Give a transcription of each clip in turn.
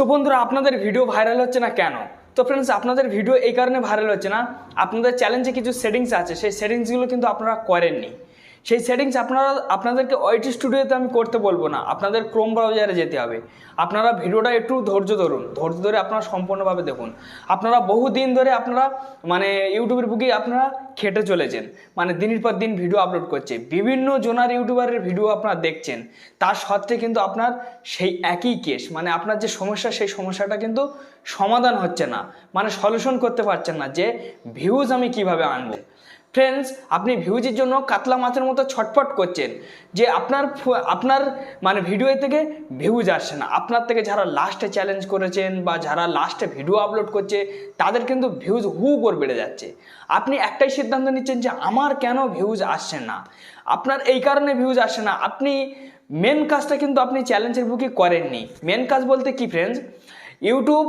তো বন্ধুরা, আপনাদের ভিডিও ভাইরাল হচ্ছে না কেন? তো ফ্রেন্ডস আপনাদের ভিডিও এই কারণে ভাইরাল হচ্ছে না। আপনাদের চ্যালেঞ্জে কিছু সেটিংস আছে, সেই সেটিংসগুলো কিন্তু আপনারা করেননি। সেই সেটিংস আপনারা, আপনাদেরকে ওয়াইটি স্টুডিওতে আমি করতে বলব না। আপনাদের ক্রোম ব্রাউজারে যেতে হবে। আপনারা ভিডিওটা একটু ধৈর্য ধরুন। ধৈর্য ধরে আপনারা সম্পূর্ণভাবে দেখুন। আপনারা বহু দিন ধরে আপনারা মানে ইউটিউবের বুকে আপনারা খেটে চলেছেন। মানে দিনের পর দিন ভিডিও আপলোড করছে। বিভিন্ন জোনার ইউটিউবারের ভিডিও আপনারা দেখছেন। তার সত্ত্বে কিন্তু আপনার সেই একই কেস মানে আপনার যে সমস্যা, সেই সমস্যাটা কিন্তু সমাধান হচ্ছে না। মানে সলিউশন করতে পারছেন না যে ভিউজ আমি কীভাবে আনব। ফ্রেন্ডস আপনি ভিউজের জন্য কাতলা মাছের মতো ছটফট করছেন, যে আপনার আপনার মানে ভিডিও থেকে ভিউজ আসছে না। আপনার থেকে যারা লাস্টে চ্যালেঞ্জ করেছেন বা যারা লাস্টে ভিডিও আপলোড করছে, তাদের কিন্তু ভিউজ হু করে বেড়ে যাচ্ছে। আপনি একটাই সিদ্ধান্ত নিচ্ছেন যে আমার কেন ভিউজ আসছে না? আপনার এই কারণে ভিউজ আসছে না। আপনি মেন কাজটা কিন্তু আপনি চ্যালেঞ্জের বুকে করেননি। মেন কাজ বলতে কি ফ্রেন্ডস ইউটিউব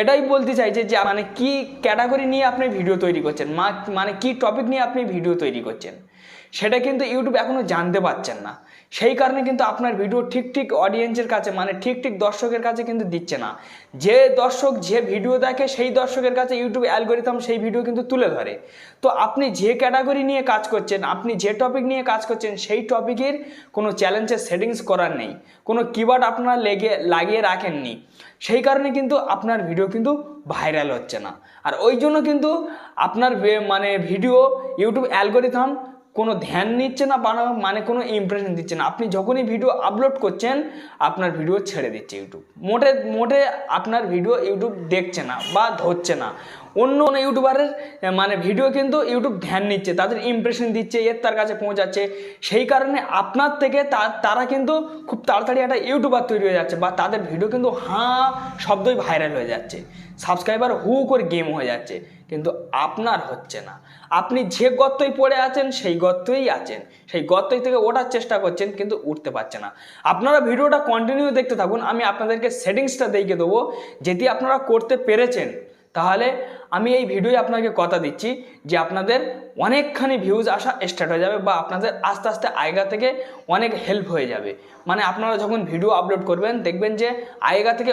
এটাই বলতে চাইছে যে মানে কি ক্যাটাগরি নিয়ে আপনি ভিডিও তৈরি করছেন? মানে কি টপিক নিয়ে আপনি ভিডিও তৈরি করছেন? সেটা কিন্তু ইউটিউব এখনও জানতে পারছেন না। সেই কারণে কিন্তু আপনার ভিডিও ঠিক ঠিক অডিয়েন্সের কাছে মানে ঠিক ঠিক দর্শকের কাছে কিন্তু দিচ্ছে না। যে দর্শক যে ভিডিও দেখে, সেই দর্শকের কাছে ইউটিউব অ্যালগোরিথম সেই ভিডিও কিন্তু তুলে ধরে। তো আপনি যে ক্যাটাগরি নিয়ে কাজ করছেন, আপনি যে টপিক নিয়ে কাজ করছেন, সেই টপিকের কোনো চ্যালেঞ্জের সেটিংস করার নেই। কোনো কিওয়ার্ড আপনারা লেগে, লাগিয়ে রাখেননি। সেই কারণে কিন্তু আপনার ভিডিও কিন্তু ভাইরাল হচ্ছে না। আর ওই জন্য কিন্তু আপনার মানে ভিডিও ইউটিউব অ্যালগোরিথম কোনো ধ্যান নিচ্ছে না মানে কোনো ইমপ্রেশন দিচ্ছে না। আপনি যখনই ভিডিও আপলোড করছেন, আপনার ভিডিও ছেড়ে দিচ্ছে ইউটিউব মোটে মোটে আপনার ভিডিও ইউটিউব দেখছে না, বা ধরছে না। অন্য অন্য ইউটিউবারের মানে ভিডিও কিন্তু ইউটিউব ধ্যান নিচ্ছে, তাদের ইমপ্রেশন দিচ্ছে, এর তার কাছে পৌঁছাচ্ছে। সেই কারণে আপনার থেকে তারা কিন্তু খুব তাড়াতাড়ি একটা ইউটিউবার তৈরি হয়ে যাচ্ছে, বা তাদের ভিডিও কিন্তু হাঁ, শব্দই ভাইরাল হয়ে যাচ্ছে। সাবস্ক্রাইবার হু করে গেম হয়ে যাচ্ছে। কিন্তু আপনার হচ্ছে না। আপনি যে গর্তই পড়ে আছেন, সেই গর্তই আছেন। সেই গর্তই থেকে ওঠার চেষ্টা করছেন, কিন্তু উঠতে পারছে না। আপনারা ভিডিওটা কন্টিনিউ দেখতে থাকুন, আমি আপনাদেরকে সেটিংসটা দেখিয়ে দেবো। যেটি আপনারা করতে পেরেছেন, তাহলে আমি এই ভিডিওয় আপনাকে কথা দিচ্ছি যে আপনাদের অনেকখানি ভিউজ আসা স্টার্ট হয়ে যাবে বা আপনাদের আস্তে আস্তে আয়গা থেকে অনেক হেল্প হয়ে যাবে। মানে আপনারা যখন ভিডিও আপলোড করবেন, দেখবেন যে আয়গা থেকে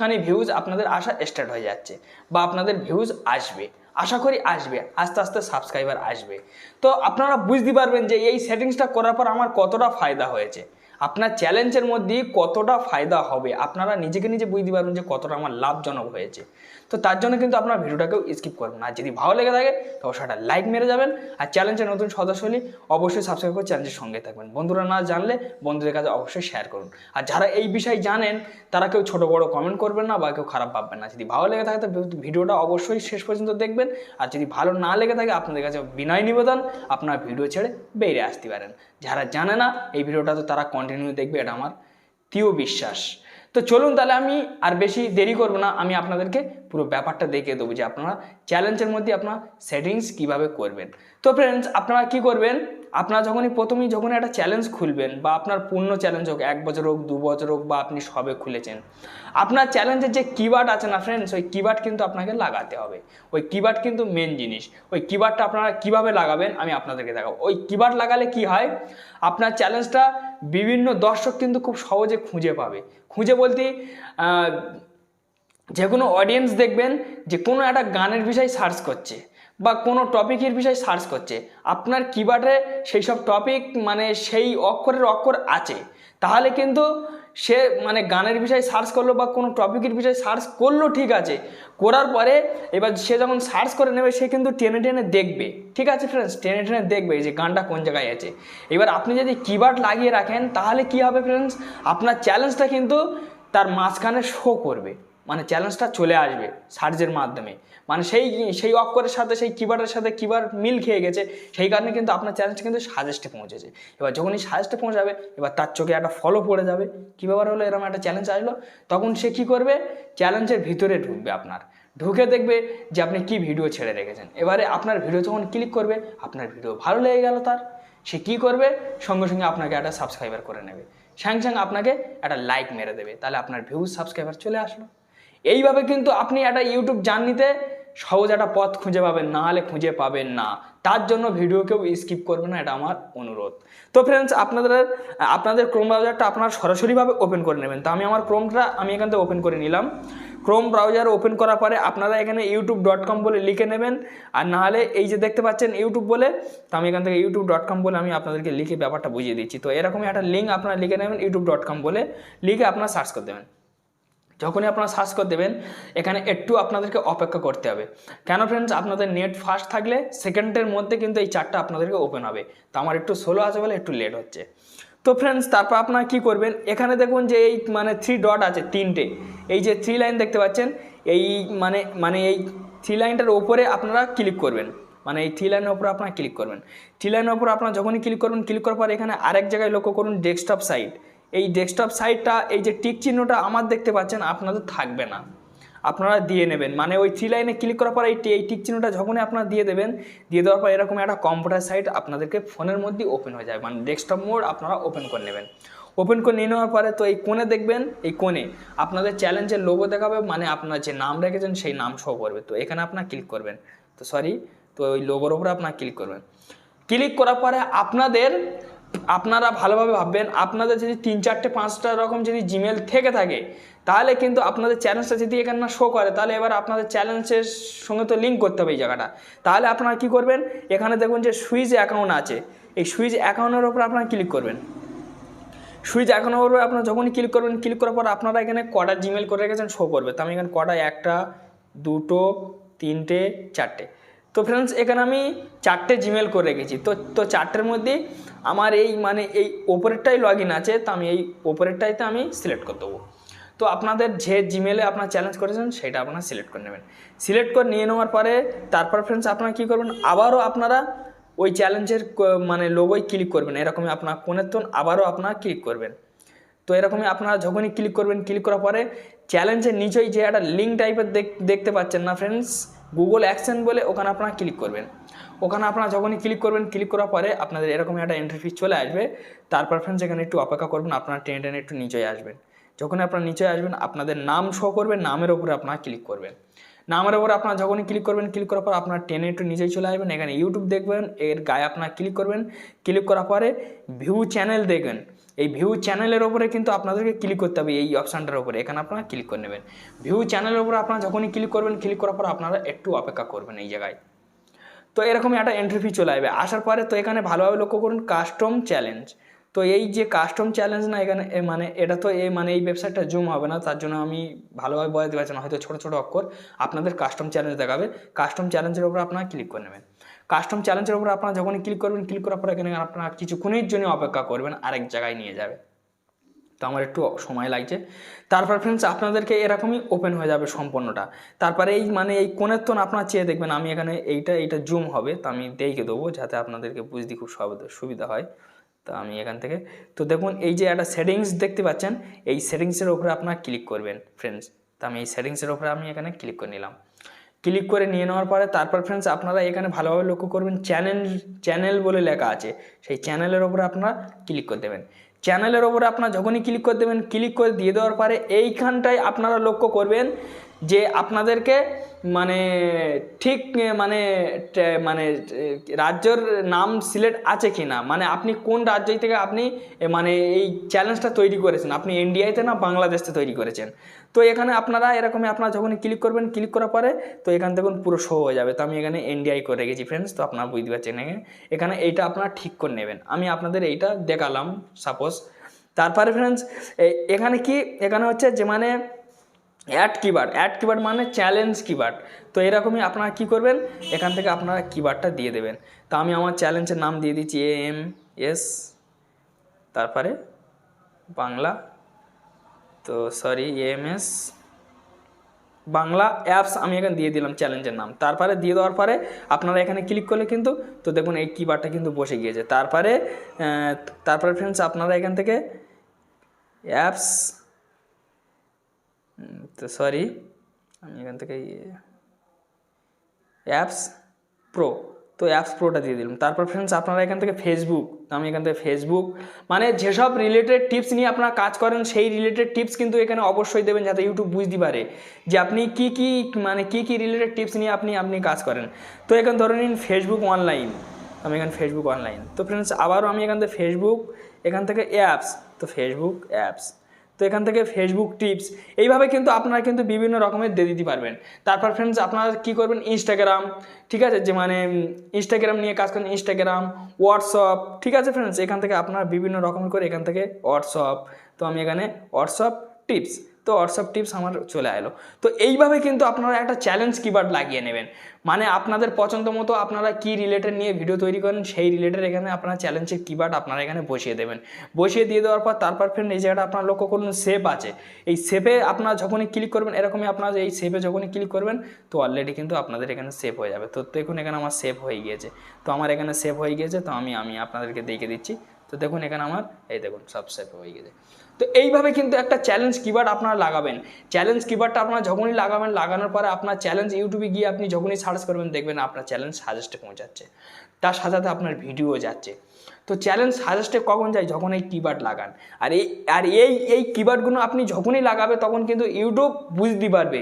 অনেকখানি ভিউজ আপনাদের আসা স্টার্ট হয়ে যাচ্ছে বা আপনাদের ভিউজ আসবে। আশা করি আসবে, আস্তে আস্তে সাবস্ক্রাইবার আসবে। তো আপনারা বুঝতে পারবেন যে এই সেটিংসটা করার পর আমার কতটা ফায়দা হয়েছে। আপনার চ্যালেঞ্জের মধ্যে কতটা ফায়দা হবে? আপনারা নিজেকে নিজে বুঝতে পারবেন যে কতটা আমার লাভজনক হয়েছে। তো তার জন্য কিন্তু আপনার ভিডিওটাকেও স্কিপ করবেন আর যদি ভালো লেগে থাকে, তো একটা লাইক মেরে যাবেন। আর চ্যালেঞ্জের নতুন সদস্য হলে অবশ্যই সাবস্ক্রাইব করে চ্যালেঞ্জের সঙ্গে থাকবেন। বন্ধুরা না জানলে বন্ধুদের কাছে অবশ্যই শেয়ার করুন। আর যারা এই বিষয়ে জানেন, তারা কেউ ছোট বড় কমেন্ট করবেন না বা কেউ খারাপ ভাববেন না। যদি ভালো লেগে থাকে তো ভিডিওটা অবশ্যই শেষ পর্যন্ত দেখবেন। আর যদি ভালো না লেগে থাকে, আপনাদের কাছে বিনয় নিবেদন। আপনার ভিডিও ছেড়ে বেরিয়ে আসতে পারেন। যারা জানে না, এই ভিডিওটা তো তারা কন্টিনিউ দেখবে, এটা আমার তীয় বিশ্বাস। তো চলুন তাহলে আমি আর বেশি দেরি করব না, আমি আপনাদেরকে পুরো ব্যাপারটা দেখিয়ে দেবো যে আপনারা চ্যালেঞ্জের মধ্যে আপনারা সেটিংস কীভাবে করবেন। তো ফ্রেন্ডস আপনারা কি করবেন? আপনারা যখনই প্রথমেই যখন একটা চ্যালেঞ্জ খুলবেন বা আপনার পূর্ণ চ্যালেঞ্জ হোক, এক বছর হোক, দু বছর হোক বা আপনি সবে খুলেছেন, আপনার চ্যালেঞ্জের যে কিবার্ড আছে না ফ্রেন্ডস ওই কিবার্ড কিন্তু আপনাকে লাগাতে হবে। ওই কিবার্ড কিন্তু মেন জিনিস। ওই কিবার্ডটা আপনারা কীভাবে লাগাবেন আমি আপনাদেরকে দেখাবো। ওই কিবার্ড লাগালে কি হয়? আপনার চ্যালেঞ্জটা বিভিন্ন দর্শক কিন্তু খুব সহজে খুঁজে পাবে। খুঁজে বলতে যে কোনো অডিয়েন্স দেখবেন যে কোনো একটা গানের বিষয় সার্চ করছে। বা কোনো টপিকের বিষয় সার্চ করছে। আপনার কিবার্ডে সেই সব টপিক মানে সেই অক্ষরের অক্ষর আছে। তাহলে কিন্তু সে মানে গানের বিষয়ে সার্চ করল বা কোনো টপিকের বিষয়ে সার্চ করল ঠিক আছে। করার পরে এবার সে যখন সার্চ করে নেবে, সে কিন্তু টেনে টেনে দেখবে। ঠিক আছে ফ্রেন্ডস টেনে টেনে দেখবে যে গানটা কোন জায়গায় আছে। এবার আপনি যদি কিবার্ড লাগিয়ে রাখেন, তাহলে কি হবে ফ্রেন্ডস আপনার চ্যালেঞ্জটা কিন্তু তার মাঝখানে শো করবে। মানে চ্যালেঞ্জটা চলে আসবে সার্জের মাধ্যমে। মানে সেই সেই অক্ষরের সাথে, সেই কিবার্ডের সাথে কিবার মিল খেয়ে গেছে, সেই কারণে কিন্তু আপনার চ্যালেঞ্জটা কিন্তু সাজেস্টে পৌঁছেছে। এবার যখনই সাজেস্টে পৌঁছাবে, এবার তার চোখে একটা ফলো পড়ে যাবে। কী ব্যাপার হলো? এরকম একটা চ্যালেঞ্জ আসলো। তখন সে কী করবে? চ্যালেঞ্জের ভিতরে ঢুকবে আপনার। ঢুকে দেখবে যে আপনি কি ভিডিও ছেড়ে রেখেছেন। এবারে আপনার ভিডিও যখন ক্লিক করবে, আপনার ভিডিও ভালো লেগে গেল তার। সে কি করবে? সঙ্গে সঙ্গে আপনাকে একটা সাবস্ক্রাইবার করে নেবে। সঙ্গে আপনাকে একটা লাইক মেরে দেবে। তাহলে আপনার ভিউজ সাবস্ক্রাইবার চলে আসলো। এইভাবে কিন্তু আপনি একটা ইউটিউব জার্নিতে সহজ একটা পথ খুঁজে পাবেন, না হলে খুঁজে পাবেন না। তার জন্য ভিডিও কেউ স্কিপ করবে না, এটা আমার অনুরোধ। তো ফ্রেন্ডস আপনাদের আপনাদের ক্রোম ব্রাউজারটা আপনারা সরাসরিভাবে ওপেন করে নেবেন। তো আমি আমার ক্রোমটা আমি এখান থেকে ওপেন করে নিলাম। ক্রোম ব্রাউজার ওপেন করার পরে আপনারা এখানে ইউটিউব ডট কম বলে লিখে নেবেন। আর নাহলে এই যে দেখতে পাচ্ছেন ইউটিউব বলে, তো আমি এখান থেকে ইউটিউব ডট কম বলে আমি আপনাদেরকে লিখে ব্যাপারটা বুঝিয়ে দিচ্ছি। তো এরকমই একটা লিঙ্ক আপনারা লিখে নেবেন ইউটিউব ডট কম বলে লিখে আপনারা সার্চ করে দেবেন। যখনই আপনারা সার্চ করে দেবেন, এখানে একটু আপনাদেরকে অপেক্ষা করতে হবে। কেন ফ্রেন্ডস আপনাদের নেট ফাস্ট থাকলে সেকেন্ডের মধ্যে কিন্তু এই চারটা আপনাদেরকে ওপেন হবে। তো আমার একটু স্লো আছে বলে একটু লেট হচ্ছে। তো ফ্রেন্ডস তারপর আপনারা কী করবেন? এখানে দেখুন যে এই মানে থ্রি ডট আছে, তিনটে। এই যে থ্রি লাইন দেখতে পাচ্ছেন, এই মানে মানে এই থ্রি লাইনটার ওপরে আপনারা ক্লিক করবেন। মানে এই থ্রি লাইনের ওপরে আপনারা ক্লিক করবেন। থ্রি লাইনের ওপরে আপনারা যখনই ক্লিক করবেন ক্লিক করার পর এখানে আরেক জায়গায় লক্ষ্য করুন ডেস্কটপ সাইট এই ডেস্কটপ সাইটটা এই যে টিক চিহ্নটা আমার দেখতে পাচ্ছেন, আপনাদের থাকবে না। আপনারা দিয়ে নেবেন। মানে ওই থ্রি লাইনে ক্লিক করার পর এই এই টিক চিহ্নটা যখনই আপনারা দিয়ে দেবেন, দিয়ে দেওয়ার পর এরকম একটা কম্পিউটার সাইট আপনাদেরকে ফোনের মধ্যেই ওপেন হয়ে যাবে। মানে ডেস্কটপ মোড আপনারা ওপেন করে নেবেন। ওপেন করে নিয়ে নেওয়ার পরে তো এই কোণে দেখবেন, এই কোণে আপনাদের চ্যালেঞ্জের লোগো দেখাবে মানে আপনার যে নাম রেখেছেন, সেই নাম শো করবে। তো এখানে আপনার ক্লিক করবেন। তো সরি তো ওই লোগোর ওপরে আপনার ক্লিক করবেন। ক্লিক করার পরে আপনাদের আপনারা ভালোভাবে ভাববেন, আপনাদের যদি তিন চারটে, পাঁচটা রকম যদি জিমেল থেকে থাকে, তাহলে কিন্তু আপনাদের চ্যালেঞ্জটা যদি এখানে না শো করে, তাহলে এবার আপনাদের চ্যালেঞ্জের সঙ্গে তো লিঙ্ক করতে হবে এই জায়গাটা। তাহলে আপনারা কি করবেন, এখানে দেখুন যে সুইচ অ্যাকাউন্ট আছে। এই সুইচ অ্যাকাউন্টের ওপর আপনারা ক্লিক করবেন। সুইচ অ্যাকাউন্টের ওপর আপনারা যখনই ক্লিক করবেন ক্লিক করার পর আপনারা এখানে কটা জিমেল করে রেখেছেন শো করবে। তো আমি এখানে কটা, একটা, দুটো, তিনটে, চারটে। তো ফ্রেন্ডস এখানে আমি চারটে জিমেল করে রেখেছি। তো তো চারটের মধ্যে আমার এই মানে এই ওপরেরটাই লগ আছে, তো আমি এই ওপরেরটাইতে আমি সিলেক্ট করে দেবো। তো আপনাদের যে জিমেলে আপনার চ্যালেঞ্জ করেছেন, সেটা আপনারা সিলেক্ট করে নেবেন। সিলেক্ট করে নিয়ে নেওয়ার পরে, তারপর ফ্রেন্ডস আপনারা কী করবেন? আবারও আপনারা ওই চ্যালেঞ্জের মানে লোগোই ক্লিক করবেন। এরকমই আপনার কোণের তোন আবারও আপনারা ক্লিক করবেন। তো এরকমই আপনারা যখনই ক্লিক করবেন ক্লিক করার পরে চ্যালেঞ্জের নিচেই যে একটা লিঙ্ক টাইপের দেখতে পাচ্ছেন না ফ্রেন্ডস গুগল অ্যাকশন বলে ওখানে আপনারা ক্লিক করবেন। ওখানে আপনারা যখনই ক্লিক করবেন ক্লিক করার পরে আপনাদের এরকম একটা এন্ট্রি চলে আসবে। তারপর ফ্রেন্ডস এখানে একটু অপেক্ষা করবেন, আপনারা টেনে টেনে একটু নিচে আসবেন। যখন আপনারা নিচে আসবেন, আপনাদের নাম শো করবে, নামের ওপরে আপনারা ক্লিক করবেন। নামের ওপরে আপনারা যখনই ক্লিক করবেন ক্লিক করার পর আপনার টেনে একটু নিচেই চলে আসবেন। এখানে ইউটিউব দেখবেন, এর গায়ে আপনারা ক্লিক করবেন। ক্লিক করার পরে ভিউ চ্যানেল দেখবেন। এই ভিউ চ্যানেলের ওপরে কিন্তু আপনাদেরকে ক্লিক করতে হবে এই অপশানটার উপরে। এখানে আপনারা ক্লিক করে নেবেন। ভিউ চ্যানেলের উপরে আপনারা যখনই ক্লিক করবেন ক্লিক করার পর আপনারা একটু অপেক্ষা করবেন এই জায়গায়। তো এরকমই একটা এন্ট্রি ফি চলে আসবে। আসার পরে তো এখানে ভালোভাবে লক্ষ্য করুন কাস্টম চ্যালেঞ্জ তো এই যে কাস্টম চ্যালেঞ্জ না, এখানে মানে এটা তো এ মানে এই ওয়েবসাইটটা জুম হবে না, তার জন্য আমি ভালোভাবে বলাতে পারছি না, হয়তো ছোটো ছোটো অক্ষর। আপনাদের কাস্টম চ্যালেঞ্জ দেখাবে। কাস্টম চ্যালেঞ্জের উপর আপনারা ক্লিক করে নেবেন। কাস্টম চ্যালেঞ্জের উপর আপনারা যখনই ক্লিক করবেন ক্লিক করার পর এখানে আপনারা কিছুক্ষণের জন্য অপেক্ষা করবেন, আরেক জায়গায় নিয়ে যাবে। তো আমার একটু সময় লাগছে। তারপর ফ্রেন্ডস আপনাদেরকে এরকমই ওপেন হয়ে যাবে সম্পূর্ণটা। তারপরে এই মানে এই কোণের তোন আপনারা চেয়ে দেখবেন, আমি এখানে এইটা এইটা জুম হবে, তো আমি দেখে দেবো যাতে আপনাদেরকে বুঝতে খুব সুবিধা হয়। তো আমি এখান থেকে, তো দেখুন এই যে একটা সেটিংস দেখতে পাচ্ছেন, এই সেটিংসের উপরে আপনারা ক্লিক করবেন ফ্রেন্ডস তো আমি এই সেটিংসের উপরে আমি এখানে ক্লিক করে নিলাম। ক্লিক করে নিয়ে নেওয়ার পরে তারপর ফ্রেন্ডস আপনারা এখানে ভালোভাবে লক্ষ্য করবেন চ্যানেল চ্যানেল বলে লেখা আছে। সেই চ্যানেলের ওপরে আপনারা ক্লিক করে দেবেন। চ্যানেলের ওপরে আপনারা যখনই ক্লিক করে দেবেন ক্লিক করে দিয়ে দেওয়ার পরে এইখানটায় আপনারা লক্ষ্য করবেন যে আপনাদেরকে মানে ঠিক মানে মানে রাজ্যর নাম সিলেক্ট আছে কি না মানে আপনি কোন রাজ্য থেকে আপনি মানে এই চ্যালেঞ্জটা তৈরি করেছেন? আপনি ইন্ডিয়াতে না বাংলাদেশে তৈরি করেছেন? তো এখানে আপনারা এরকমই আপনারা যখনই ক্লিক করবেন ক্লিক করার পরে তো এখান থেকে পুরো শো হয়ে যাবে। তো আমি এখানে ইন্ডিয়াই করে গেছি ফ্রেন্ডস তো আপনারা বুঝতে পারছেন এখানে। এইটা আপনারা ঠিক করে নেবেন। আমি আপনাদের এইটা দেখালাম সাপোজ তারপরে ফ্রেন্ডস এখানে কি, এখানে হচ্ছে যে মানে অ্যাড কিবার্ড অ্যাড কিবার্ড মানে চ্যালেঞ্জ কিবার্ড তো এরকমই আপনারা কি করবেন? এখান থেকে আপনারা কিবার্ডটা দিয়ে দেবেন। তো আমি আমার চ্যালেঞ্জের নাম দিয়ে দিচ্ছি এ এম এস তারপরে বাংলা, তো sorry M S Bangla apps আমি এখানে দিয়ে দিলাম চ্যালেঞ্জের নাম। তারপরে দিয়ে দেওয়ার পরে আপনারা এখানে ক্লিক করলে কিন্তু, তো দেখুন এই কিবারটা কিন্তু বসে গিয়েছে। তারপরে তারপরে ফ্রেন্ডস আপনারা এখান থেকে অ্যাপস তো সরি আমি এখান থেকে অ্যাপস প্রো তো অ্যাপস প্রোটা দিয়ে দিলাম। তারপর ফ্রেন্ডস আপনারা এখান থেকে ফেসবুক আমি এখান থেকে ফেসবুক মানে যেসব রিলেটেড টিপস নিয়ে আপনারা কাজ করেন, সেই রিলেটেড টিপস কিন্তু এখানে অবশ্যই দেবেন যাতে ইউটিউব বুঝতে পারে যে আপনি কি কি মানে কি কি রিলেটেড টিপস নিয়ে আপনি আপনি কাজ করেন। তো এখানে ধরে নিন ফেসবুক অনলাইন আমি এখানে ফেসবুক অনলাইন তো ফ্রেন্ডস আবারও আমি এখান থেকে ফেসবুক এখান থেকে অ্যাপস তো ফেসবুক অ্যাপস তো এখান থেকে ফেসবুক টিপস এইভাবে কিন্তু আপনারা কিন্তু বিভিন্ন রকমের দিয়ে দিতে পারবেন। তারপর ফ্রেন্ডস আপনারা কী করবেন? ইনস্টাগ্রাম ঠিক আছে? যে মানে ইনস্টাগ্রাম নিয়ে কাজ করেন ইনস্টাগ্রাম হোয়াটসঅ্যাপ ঠিক আছে ফ্রেন্ডস এখান থেকে আপনারা বিভিন্ন রকমের করে এখান থেকে হোয়াটসঅ্যাপ তো আমি এখানে হোয়াটসঅ্যাপ টিপস তো হোয়াটসঅ্যাপ টিপস আমার চলে এলো। তো এইভাবে কিন্তু আপনারা একটা চ্যালেঞ্জ কিবার্ড লাগিয়ে নেবেন। মানে আপনাদের পছন্দ মতো আপনারা কি রিলেটেড নিয়ে ভিডিও তৈরি করেন, সেই রিলেটেড এখানে আপনারা চ্যালেঞ্জের কিবার্ড আপনারা এখানে বসিয়ে দেবেন। বসিয়ে দিয়ে দেওয়ার পর তারপর ফ্রেন্ড এই জায়গাটা আপনার লক্ষ্য করুন সেভ আছে। এই সেভে আপনারা যখনই ক্লিক করবেন, এরকমই আপনারা এই সেভে যখনই ক্লিক করবেন, তো অলরেডি কিন্তু আপনাদের এখানে সেভ হয়ে যাবে। তো দেখুন এখানে আমার সেভ হয়ে গিয়েছে। তো আমার এখানে সেভ হয়ে গিয়েছে, তো আমি আমি আপনাদেরকে দেখে দিচ্ছি। তো দেখুন এখানে আমার, এই দেখুন সব সেভ হয়ে গেছে তো এইভাবে কিন্তু একটা চ্যালেঞ্জ কিবার্ড আপনারা লাগাবেন। চ্যালেঞ্জ কিবার্ডটা আপনারা যখনই লাগাবেন, লাগানোর পরে আপনার চ্যালেঞ্জ ইউটিউবে গিয়ে আপনি যখনই সার্চ করবেন, দেখবেন আপনার চ্যালেঞ্জ সাজেস্টে পৌঁছাচ্ছে। তার সাথে সাথে আপনার ভিডিও যাচ্ছে। তো চ্যালেঞ্জ সাজেস্টে কখন যায়? যখন এই কিবার্ড লাগান। আর এই আর এই এই কিবার্ডগুলো আপনি যখনই লাগাবে, তখন কিন্তু ইউটিউব বুঝতে পারবে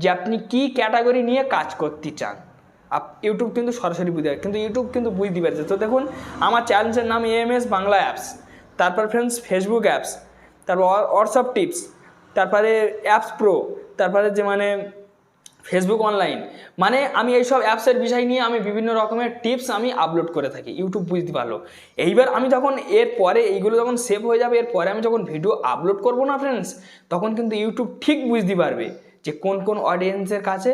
যে আপনি কি ক্যাটাগরি নিয়ে কাজ করতে চান। আপ ইউটিউব কিন্তু সরাসরি বুঝতে পারে কিন্তু ইউটিউব কিন্তু বুঝতে পারছে। তো দেখুন, আমার চ্যালেঞ্জের নাম এএমএস বাংলা অ্যাপস তারপর ফ্রেন্ডস ফেসবুক অ্যাপস তারপর হোয়াটসঅ্যাপ টিপস তারপরে অ্যাপস প্রো তারপরে যে মানে ফেসবুক অনলাইন মানে আমি এইসব অ্যাপসের বিষয় নিয়ে আমি বিভিন্ন রকমের টিপস আমি আপলোড করে থাকি ইউটিউব বুঝতে পারল। এইবার আমি যখন এর পরে এইগুলো যখন সেভ হয়ে যাবে, এর পরে আমি যখন ভিডিও আপলোড করব না ফ্রেন্ডস তখন কিন্তু ইউটিউব ঠিক বুঝতে পারবে যে কোন কোন অডিয়েন্সের কাছে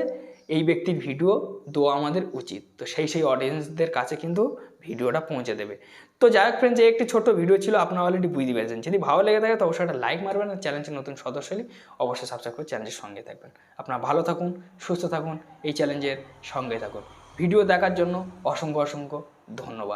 এই ব্যক্তির ভিডিও দেওয়া আমাদের উচিত। তো সেই সেই অডিয়েন্সদের কাছে কিন্তু ভিডিওটা পৌঁছে দেবে। তো যাই হোক ফ্রেন্ডস এই একটি ছোট ভিডিও ছিল, আপনারা অলরেডি বুঝতে পেরেছেন। যদি ভালো লেগে থাকে তো অবশ্যই একটা লাইক মারবেন আর চ্যালেঞ্জের নতুন সদস্য অবশ্যই সাবস্ক্রাইব করে চ্যালেঞ্জের সঙ্গে থাকবেন। আপনারা ভালো থাকুন, সুস্থ থাকুন, এই চ্যালেঞ্জের সঙ্গে থাকুন। ভিডিও দেখার জন্য অসংখ্য অসংখ্য ধন্যবাদ।